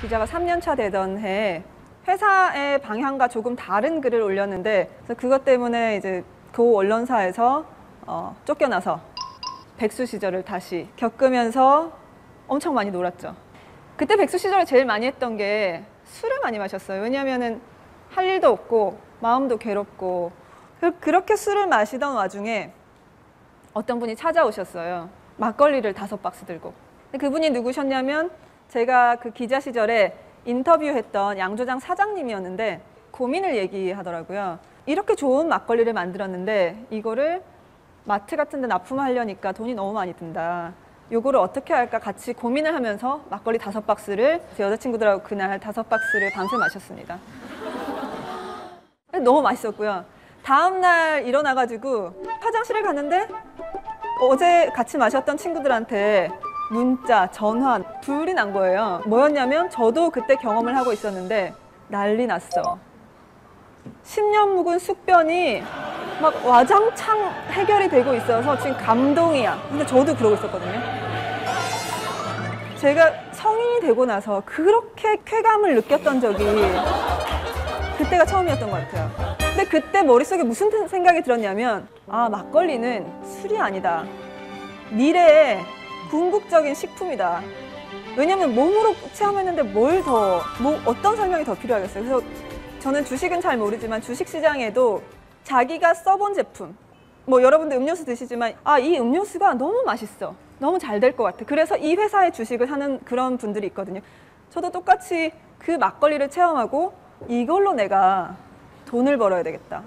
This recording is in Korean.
기자가 3년 차 되던 해 회사의 방향과 조금 다른 글을 올렸는데 그래서 그것 때문에 이제 그 언론사에서 어, 쫓겨나서 백수 시절을 다시 겪으면서 엄청 많이 놀았죠. 그때 백수 시절에 제일 많이 했던 게 술을 많이 마셨어요. 왜냐하면은 할 일도 없고 마음도 괴롭고 그- 그렇게 술을 마시던 와중에 어떤 분이 찾아오셨어요. 막걸리를 다섯 박스 들고. 그분이 누구셨냐면 제가 그 기자 시절에 인터뷰했던 양조장 사장님이었는데 고민을 얘기하더라고요. 이렇게 좋은 막걸리를 만들었는데 이거를 마트 같은 데 납품하려니까 돈이 너무 많이 든다. 요거를 어떻게 할까 같이 고민을 하면서 막걸리 다섯 박스를 제 여자친구들하고 그날 다섯 박스를 밤새 마셨습니다. 너무 맛있었고요. 다음 날 일어나가지고 화장실에 갔는데 어제 같이 마셨던 친구들한테 문자, 전화, 불이 난 거예요. 뭐였냐면 저도 그때 경험을 하고 있었는데 난리 났어. 10년 묵은 숙변이 막 와장창 해결이 되고 있어서 지금 감동이야. 근데 저도 그러고 있었거든요. 제가 성인이 되고 나서 그렇게 쾌감을 느꼈던 적이 그때가 처음이었던 것 같아요. 근데 그때 머릿속에 무슨 생각이 들었냐면, 아, 막걸리는 술이 아니다. 미래의 궁극적인 식품이다. 왜냐면 몸으로 체험했는데 뭘 더, 뭐, 어떤 설명이 더 필요하겠어요. 그래서 저는 주식은 잘 모르지만 주식 시장에도 자기가 써본 제품, 뭐 여러분들 음료수 드시지만, 아, 이 음료수가 너무 맛있어. 너무 잘 될 것 같아. 그래서 이 회사의 주식을 하는 그런 분들이 있거든요. 저도 똑같이 그 막걸리를 체험하고 이걸로 내가 돈을 벌어야 되겠다.